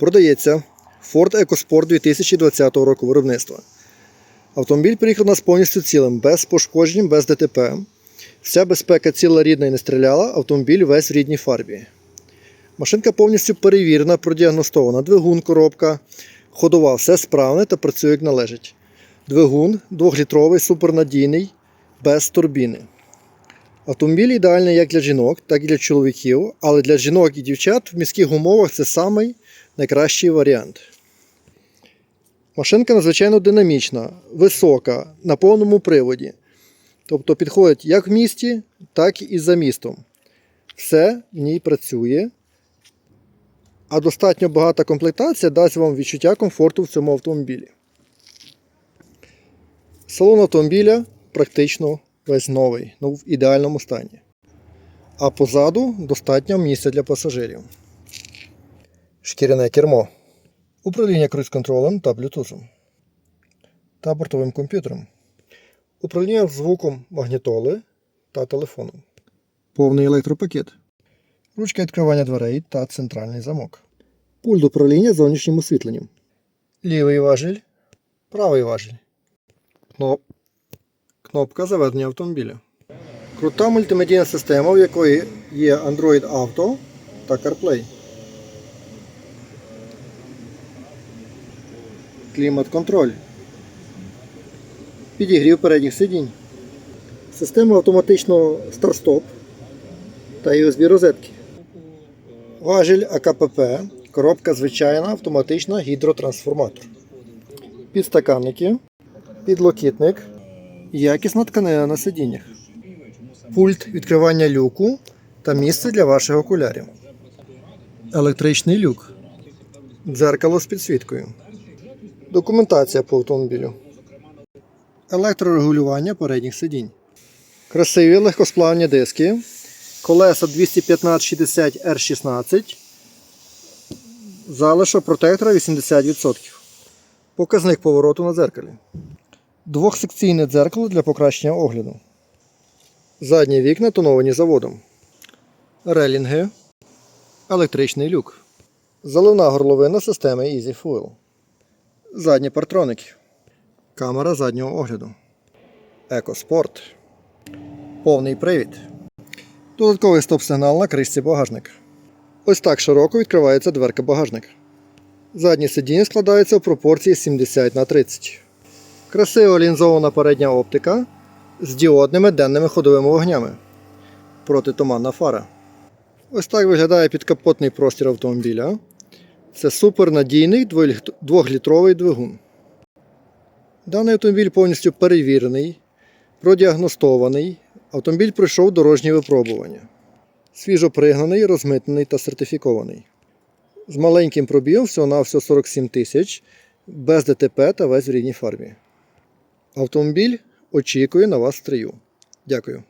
Продається Ford EcoSport 2020 року виробництва. Автомобіль приїхав у нас повністю цілим, без пошкоджень, без ДТП. Вся безпека ціла рідна і не стріляла, автомобіль весь в рідній фарбі. Машинка повністю перевірена, продіагностована. Двигун, коробка, ходова, все справне та працює як належить. Двигун 2-літровий, супернадійний, без турбіни. Автомобіль ідеальний як для жінок, так і для чоловіків, але для жінок і дівчат в міських умовах це самий найкращий варіант. Машинка надзвичайно динамічна, висока, на повному приводі. Тобто підходить як в місті, так і за містом. Все в ній працює. А достатньо багата комплектація дасть вам відчуття комфорту в цьому автомобілі. Салон автомобіля практично весь новий, ну в ідеальному стані. А позаду достатньо місця для пасажирів. Шкіряне кермо. Управління круїз-контролем та блютузом. Та бортовим комп'ютером. Управління звуком магнітоли та телефоном. Повний електропакет. Ручка відкривання дверей та центральний замок. Пульт управління зовнішнім освітленням. Лівий важіль. Правий важіль. Кноп... Кнопка заведення автомобіля. Крута мультимедійна система, в якої є Android Auto та CarPlay. Клімат-контроль. Підігрів передніх сидінь. Система автоматичного старт-стоп та USB розетки. Важіль АКПП. Коробка звичайна автоматична гідротрансформатор. Підстаканники. Підлокітник. Якісна тканина на сидіннях. Пульт відкривання люку та місце для ваших окулярів. Електричний люк. Дзеркало з підсвіткою. Документація по автомобілю. Електрорегулювання передніх сидінь. Красиві легкосплавні диски. Колеса 215-60 R16. Залишок протектора 80%. Показник повороту на дзеркалі. Двохсекційне дзеркало для покращення огляду. Задні вікна тоновані заводом. Релінги. Електричний люк. Заливна горловина системи Easy Fuel. Задні партроники. Камера заднього огляду. Екоспорт. Повний привід. Додатковий стоп-сигнал на кришці багажника. Ось так широко відкривається дверка багажника. Задні сидіння складаються в пропорції 70 на 30. Красиво лінзована передня оптика з діодними денними ходовими вогнями. Протитуманна фара. Ось так виглядає підкапотний простір автомобіля. Це супернадійний 2-літровий двигун. Даний автомобіль повністю перевірений, продіагностований. Автомобіль пройшов дорожні випробування. Свіжо пригнаний, розмитнений та сертифікований. З маленьким пробігом всього на всього 47 тисяч, без ДТП та весь в рідній фарбі. Автомобіль очікує на вас в стрію. Дякую.